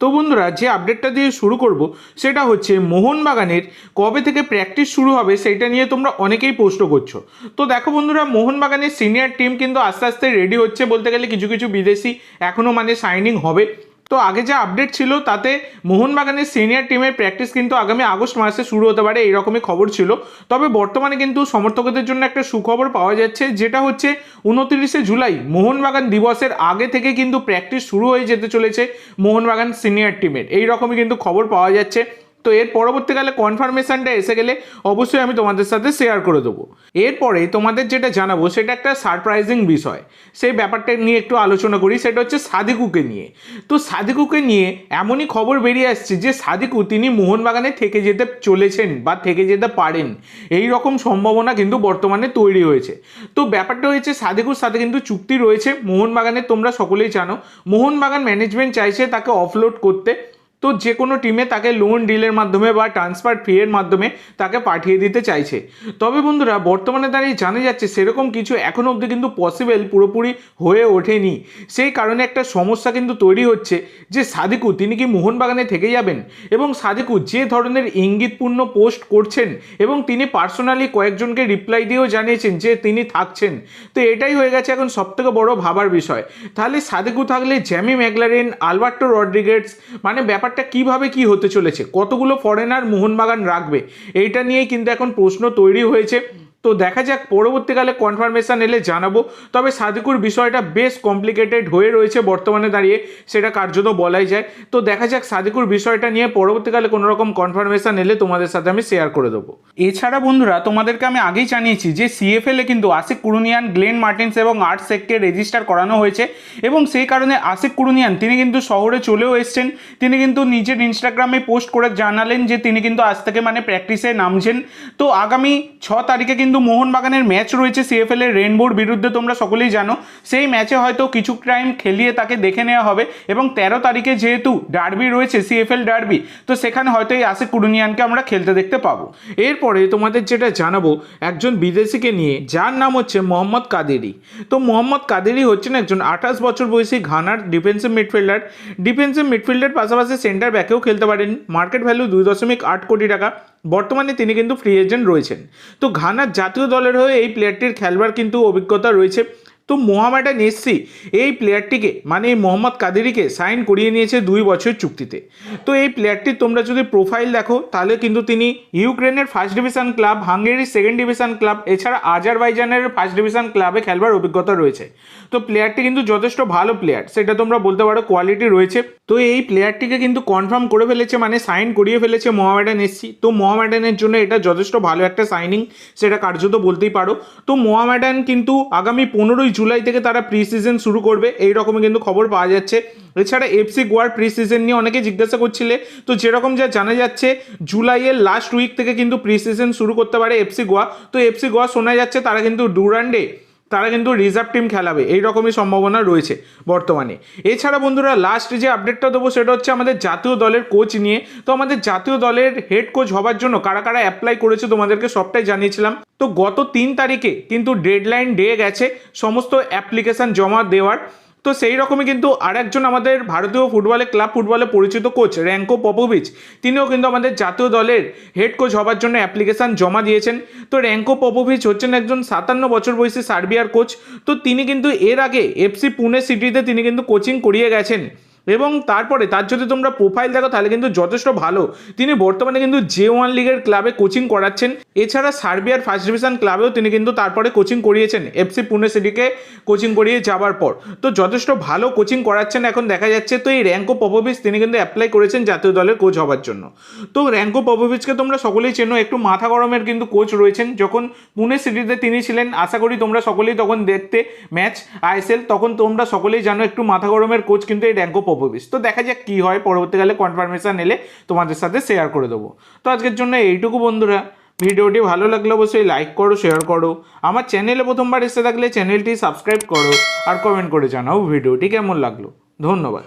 তো বন্ধুরা, যে আপডেটটা দিয়ে শুরু করব, সেটা হচ্ছে মোহনবাগানের কবে থেকে প্র্যাকটিস শুরু হবে সেটা নিয়ে তোমরা অনেকেই প্রশ্ন করছ। তো দেখো বন্ধুরা, মোহনবাগানের সিনিয়র টিম কিন্তু আস্তে আস্তে রেডি হচ্ছে বলতে গেলে কিছু কিছু বিদেশি এখনও মানে সাইনিং হবে। তো আগে যে আপডেট ছিল তাতে মোহনবাগানের সিনিয়র টিমের প্র্যাকটিস কিন্তু আগামী আগস্ট মাসে শুরু হতে পারে এইরকমই খবর ছিল। তবে বর্তমানে কিন্তু সমর্থকদের জন্য একটা সুখবর পাওয়া যাচ্ছে, যেটা হচ্ছে উনত্রিশে জুলাই মোহনবাগান দিবসের আগে থেকে কিন্তু প্র্যাকটিস শুরু হয়ে যেতে চলেছে মোহনবাগান সিনিয়র টিমের এইরকমই কিন্তু খবর পাওয়া যাচ্ছে। তো এর পরবর্তীকালে কনফার্মেশনটা এসে গেলে অবশ্যই আমি তোমাদের সাথে শেয়ার করে দেবো। এরপরে তোমাদের যেটা জানাব, সেটা একটা সারপ্রাইজিং বিষয়। সেই ব্যাপারটা নিয়ে একটু আলোচনা করি, সেটা হচ্ছে সাদিকুকে নিয়ে। তো সাদিকুকে নিয়ে এমনই খবর বেরিয়ে আসছে যে, সাদিকু তিনি মোহনবাগানে থেকে যেতে চলেছেন বা থেকে যেতে পারেন। এই রকম সম্ভাবনা কিন্তু বর্তমানে তৈরি হয়েছে। তো ব্যাপারটা হয়েছে, সাদিকুর সাথে কিন্তু চুক্তি রয়েছে। মোহনবাগানের তোমরা সকলেই জানো, মোহনবাগান ম্যানেজমেন্ট চাইছে তাকে অফলোড করতে। তো যে কোনো টিমে তাকে লোন ডিলের মাধ্যমে বা ট্রান্সফার ফি এর মাধ্যমে তাকে পাঠিয়ে দিতে চাইছে। তবে বন্ধুরা, বর্তমানে দাঁড়িয়ে জানা যাচ্ছে সেরকম কিছু এখনও অবধি কিন্তু পসিবল পুরোপুরি হয়ে ওঠেনি। সেই কারণে একটা সমস্যা কিন্তু তৈরি হচ্ছে যে সাদিকু, তিনি কি মোহনবাগানে থেকে যাবেন? এবং সাদিকু যে ধরনের ইঙ্গিতপূর্ণ পোস্ট করছেন এবং তিনি পার্সোনালি কয়েকজনকে রিপ্লাই দিয়েও জানিয়েছেন যে তিনি থাকছেন। তো এটাই হয়ে গেছে এখন সবথেকে বড় ভাবার বিষয়। তাহলে সাদিকু থাকলে জ্যামি ম্যাগলারেন আলবার্টো রড্রিগেটস মানে ব্যাপারটা কীভাবে কি হতে চলেছে? কতগুলো ফরেনার মোহনবাগান রাখবে? এইটা নিয়েই কিন্তু এখন প্রশ্ন তৈরি হয়েছে। তো দেখা যাক, পরবর্তীকালে কনফার্মেশন এলে জানাব। তবে সাদিকুর বিষয়টা বেশ কমপ্লিকেটেড হয়ে রয়েছে বর্তমানে দাঁড়িয়ে, সেটা কার্যত বলাই যায়। তো দেখা যাক সাদিকুর বিষয়টা নিয়ে পরবর্তীকালে কোনো রকম কনফার্মেশন এলে তোমাদের সাথে আমি শেয়ার করে দেবো। এছাড়া বন্ধুরা, তোমাদেরকে আমি আগেই জানিয়েছি যে সিএফএলে কিন্তু আশিক কুরুনিয়ান, গ্লেন মার্টিন্স এবং আর্ট সেককে রেজিস্টার করানো হয়েছে এবং সেই কারণে আশিক কুরুনিয়ান, তিনি কিন্তু শহরে চলেও এসছেন। তিনি কিন্তু নিজের ইনস্টাগ্রামে পোস্ট করে জানালেন যে তিনি কিন্তু আজ থেকে মানে প্র্যাকটিসে নামছেন। তো আগামী ছ তারিখে কিন্তু মোহনবাগানের ম্যাচ রয়েছে সিএফএল এর রেনবোর বিরুদ্ধে, তোমরা সকলেই জানো। সেই ম্যাচে হয়তো কিছু টাইম খেলিয়ে তাকে দেখে নেওয়া হবে এবং তেরো তারিখে যেহেতু ডার্বি রয়েছে সিএফএল ডার্বি তো সেখানে হয়তো এই আশিক কুরুনিয়ানকে আমরা খেলতে দেখতে পাবো। এরপরে তোমাদের যেটা জানাব, একজন বিদেশিকে নিয়ে, যার নাম হচ্ছে মোহাম্মদ কাদেরি। তো মোহাম্মদ কাদেরি হচ্ছেন একজন আঠাশ বছর বয়সী ঘানার ডিফেন্সিভ মিডফিল্ডার ডিফেন্সিভ মিডফিল্ডের পাশাপাশি সেন্টার ব্যাকেও খেলতে পারেন। মার্কেট ভ্যালু দুই দশমিক আট কোটি টাকা। বর্তমানে তিনি কিন্তু ফ্রি এজেন্ট রয়েছেন। তো ঘানার জাতীয় দলের হয়ে এই প্লেয়ারটির খেলবার কিন্তু অভিজ্ঞতা রয়েছে। তো মোহামেডান এসসি এই প্লেয়ারটিকে মানে এই মোহাম্মদ কাদেরিকে সাইন করিয়ে নিয়েছে দুই বছর চুক্তিতে। তো এই প্লেয়ারটির তোমরা যদি প্রোফাইল দেখো, তাহলে কিন্তু তিনি ইউক্রেনের ফার্স্ট ডিভিশন ক্লাব হাঙ্গেরির সেকেন্ড ডিভিশন ক্লাব এছাড়া আজারবাইজানের ফার্স্ট ডিভিশন ক্লাবে খেলবার অভিজ্ঞতা রয়েছে। তো প্লেয়ারটি কিন্তু যথেষ্ট ভালো প্লেয়ার সেটা তোমরা বলতে পারো কোয়ালিটি রয়েছে। তো এই প্লেয়ারটিকে কিন্তু কনফার্ম করে ফেলেছে মানে সাইন করিয়ে ফেলেছে মোহামেডান এসসি তো মোহামেডানের জন্য এটা যথেষ্ট ভালো একটা সাইনিং সেটা কার্যত বলতেই পারো। তো মোহামেডান কিন্তু আগামী পনেরোই জুলাই থেকে তারা প্রি সিজন শুরু করবে, এই রকমই কিন্তু খবর পাওয়া যাচ্ছে। এছাড়া এফসি গোয়ার প্রি সিজন নিয়ে অনেকে জিজ্ঞাসা করছিলে, তো যেরকম যা জানা যাচ্ছে, জুলাইয়ের লাস্ট উইক থেকে কিন্তু প্রি সিজন শুরু করতে পারে এফসি গোয়া। তো এফসি গোয়া শোনা যাচ্ছে তারা কিন্তু ডুরান্ডে তারা কিন্তু রিজার্ভ টিম খেলাবে। এই রকমই সম্ভাবনা রয়েছে বর্তমানে। এছাড়া বন্ধুরা লাস্ট যে আপডেটটা দেবো, সেটা হচ্ছে আমাদের জাতীয় দলের কোচ নিয়ে। তো আমাদের জাতীয় দলের হেড কোচ হবার জন্য কারা কারা অ্যাপ্লাই করেছে তোমাদেরকে সবটাই জানিয়েছিলাম। তো গত তিন তারিখে কিন্তু ডেডলাইন ডে গেছে, সমস্ত অ্যাপ্লিকেশান জমা দেওয়ার। তো সেই রকমই কিন্তু আরেকজন আমাদের ভারতীয় ফুটবলে, ক্লাব ফুটবলে পরিচিত কোচ র্যাঙ্কো পপোভিচ। তিনিও কিন্তু আমাদের জাতীয় দলের হেড কোচ হবার জন্য অ্যাপ্লিকেশান জমা দিয়েছেন। তো র্যাঙ্কো পপোভিচ হচ্ছেন একজন সাতান্ন বছর বয়সী সার্বিয়ার কোচ তো তিনি কিন্তু এর আগে এফসি পুনে সিটিতে তিনি কিন্তু কোচিং করিয়ে গেছেন। এবং তারপরে, তার যদি তোমরা প্রোফাইল দেখো, তাহলে কিন্তু যথেষ্ট ভালো। তিনি বর্তমানে কিন্তু জে ওয়ান লিগের ক্লাবে কোচিং করাচ্ছেন। এছাড়া সার্বিয়ার ফার্স্ট ডিভিশন ক্লাবেও তিনি কিন্তু তারপরে কোচিং করিয়েছেন। এফসি পুনে সিটিকে কোচিং করিয়ে যাওয়ার পর। তো যথেষ্ট ভালো কোচিং করাচ্ছেন। এখন দেখা যাচ্ছে, তো এই র্যাঙ্কো পপোভিচ তিনি কিন্তু অ্যাপ্লাই করেছেন জাতীয় দলের কোচ হবার জন্য। তো র্যাঙ্কো পপোভিচকে তোমরা সকলেই চেনো, একটু মাথা গরমের কিন্তু কোচ রয়েছেন। যখন পুনে সিটিতে তিনি ছিলেন, আশা করি তোমরা সকলেই তখন দেখতে ম্যাচ আইএসএল তখন তোমরা সকলেই জানো, একটু মাথা গরমের কোচ কিন্তু এই র্যাঙ্কো পপোভিচ তো দেখা যাক কী হয়, পরবর্তীকালে কনফার্মেশান এলে তোমাদের সাথে শেয়ার করে দেবো। তো আজকের জন্য এইটুকু বন্ধুরা। ভিডিওটি ভালো লাগলে অবশ্যই লাইক করো শেয়ার করো। আমার চ্যানেলে প্রথমবার এসে থাকলে চ্যানেলটি সাবস্ক্রাইব করো আর কমেন্ট করে জানাও ভিডিওটি কেমন লাগল। ধন্যবাদ।